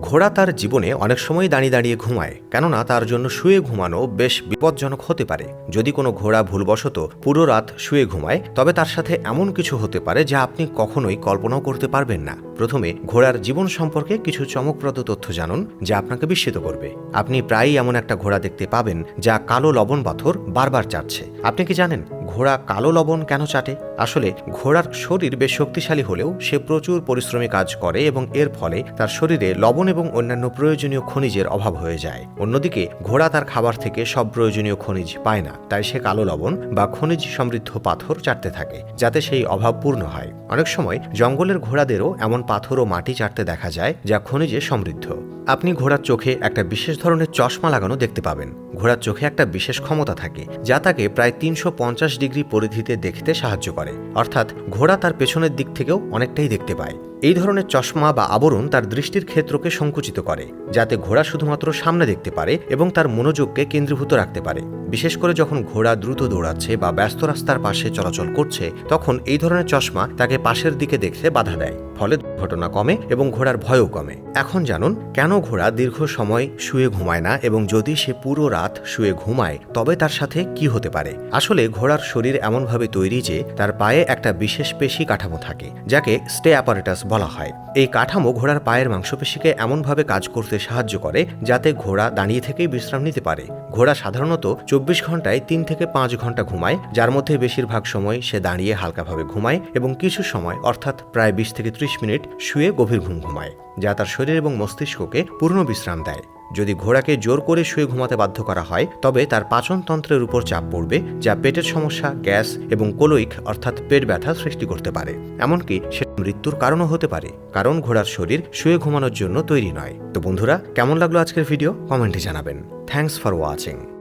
ঘোড়া তার জীবনে অনেক সময় দাঁড়িয়ে দাঁড়িয়ে ঘুমায়, কেননা তার জন্য শুয়ে ঘুমানো বেশ বিপজ্জনক হতে পারে। যদি কোনো ঘোড়া ভুলবশত পুরো রাত শুয়ে ঘুমায়, তবে তার সাথে এমন কিছু হতে পারে যা আপনি কখনোই কল্পনাও করতে পারবেন না। প্রথমে, ঘোড়ার জীবন সম্পর্কে কিছু চমকপ্রদ তথ্য জানুন যা আপনাকে বিস্মিত করবে। আপনি প্রায়ই এমন একটা ঘোড়া দেখতে পাবেন যা কালো লবণ পাথর বারবার চাটছে। আপনি কি জানেন? ঘোড়া কালো লবণ কেন চাটে? আসলে, ঘোড়ার শরীর বেশ শক্তিশালী হলেও সে প্রচুর পরিশ্রমী কাজ করে এবং এর ফলে তার শরীরে লবণ এবং অন্যান্য প্রয়োজনীয় খনিজের অভাব হয়ে যায়। অন্যদিকে, ঘোড়া তার খাবার থেকে সব প্রয়োজনীয় খনিজ পায় না, তাই সে কালো লবণ বা খনিজ সমৃদ্ধ পাথর চাটতে থাকে, যাতে সেই অভাব পূর্ণ হয়। অনেক সময়, জঙ্গলের ঘোড়াদেরও এমন পাথর ও মাটি চাটতে দেখা যায়, যা খনিজে সমৃদ্ধ। আপনি ঘোড়ার চোখে একটা বিশেষ ধরনের চশমা লাগানো দেখতে পাবেন। ঘোড়ার চোখে একটা বিশেষ ক্ষমতা থাকে, যা তাকে প্রায় তিনশো পঞ্চাশ ডিগ্রি পরিধিতে দেখতে সাহায্য করে। অর্থাৎ, ঘোড়া তার পেছনের দিক থেকেও অনেকটাই দেখতে পায়। এই ধরনের চশমা বা আবরণ তার দৃষ্টির ক্ষেত্রকে সংকুচিত করে, যাতে ঘোড়া শুধুমাত্র সামনে দেখতে পারে এবং তার মনোযোগকে কেন্দ্রীভূত রাখতে পারে। বিশেষ করে যখন ঘোড়া দ্রুত দৌড়াচ্ছে বা ব্যস্ত রাস্তার পাশে চলাচল করছে, তখন এই ধরনের চশমা তাকে পাশের দিকে দেখতে বাধা দেয়। ফলে দুর্ঘটনা কমে এবং ঘোড়ার ভয়ও কমে। এখন জানুন, কেন ঘোড়া দীর্ঘ সময় শুয়ে ঘুমায় না এবং যদি সে পুরো রাত শুয়ে ঘুমায়, তবে তার সাথে কি হতে পারে? আসলে ঘোড়ার শরীর এমনভাবে তৈরি যে তার পায়ে একটা বিশেষ পেশি কাঠামো থাকে, যাকে স্টে অ্যাপারেটাস বলা হয়। এই কাঠামো ঘোড়ার পায়ের মাংসপেশিকে এমনভাবে কাজ করতে সাহায্য করে, যাতে ঘোড়া দাঁড়িয়ে থেকেই বিশ্রাম নিতে পারে। ঘোড়া সাধারণত চব্বিশ ঘন্টায় তিন থেকে পাঁচ ঘণ্টা ঘুমায়, যার মধ্যে বেশিরভাগ সময় সে দাঁড়িয়ে হালকাভাবে ঘুমায় এবং কিছু সময়, অর্থাৎ প্রায় বিশ থেকে ত্রিশ মিনিট শুয়ে গভীর ঘুম ঘুমায়, যা তার শরীর এবং মস্তিষ্ককে পূর্ণ বিশ্রাম দেয়। যদি ঘোড়াকে জোর করে শুয়ে ঘুমাতে বাধ্য করা হয়, তবে তার পাচনতন্ত্রের উপর চাপ পড়বে, যা পেটের সমস্যা, গ্যাস এবং কোলোইক, অর্থাৎ পেট ব্যথা সৃষ্টি করতে পারে। এমনকি সে মৃত্যুর কারণও হতে পারে, কারণ ঘোড়ার শরীর শুয়ে ঘুমানোর জন্য তৈরি নয়। তো বন্ধুরা, কেমন লাগল আজকের ভিডিও? কমেন্টে জানাবেন। Thanks for watching